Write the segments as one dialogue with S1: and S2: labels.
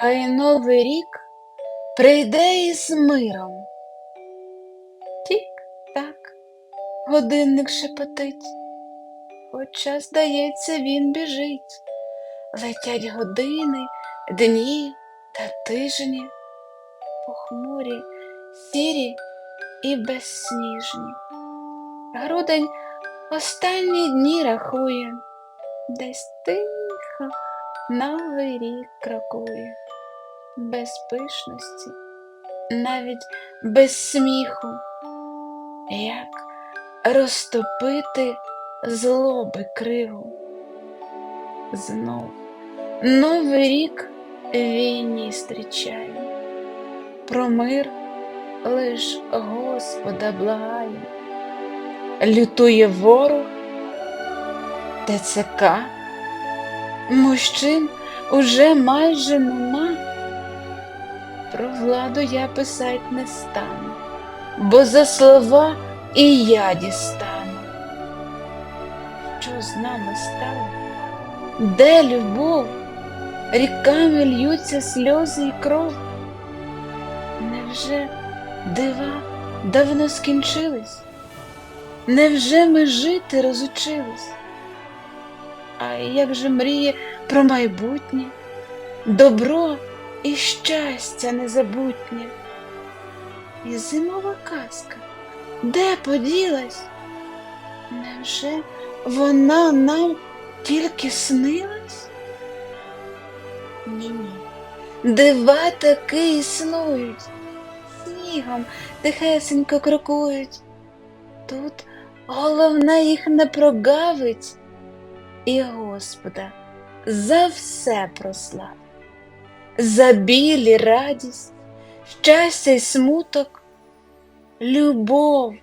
S1: хай новий рік прийде із миром. Тік-так, годинник шепотить, хоча, здається, він біжить. Летять години, дні та тижні, похмурі, сірі і безсніжні. Грудень останні дні рахує, десь тихо новий рік крокує, без пишності, навіть без сміху, як розтопити злоби криву. Знов новий рік війні зустрічає, про мир лиш Господа благає, лютує ворог, ТЦК, мужчин уже майже нема. Про владу я писать не стану, бо за слова і я дістану. Що з нами стало? Де любов? Ріками льються сльози і кров. Невже дива давно скінчились? Невже ми жити розучились? А як же мріє про майбутнє, добро і щастя незабутнє? І зимова казка, де поділась? Невже вона нам тільки снилась? Ні-ні, дива таки існують, снігом тихесенько крокують. Тут головне їх не прогавить, і Господа за все прослав, за біль радість, щастя й смуток, любов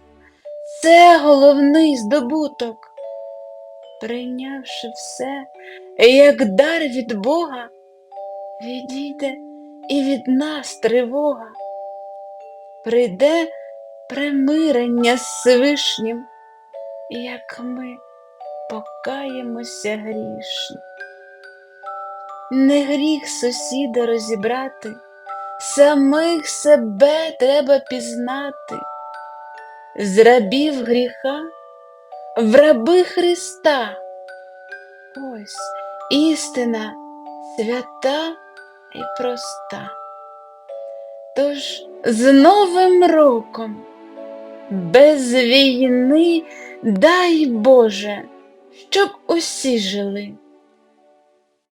S1: це головний здобуток. Прийнявши все, як дар від Бога, відійде і від нас тривога, прийде примирення з Всевишнім, як ми покаємося грішно. Не гріх сусіда розібрати, самих себе треба пізнати, з рабів гріха в раби Христа. Ось істина свята і проста. Тож з Новим роком, без війни, дай Боже, щоб усі жили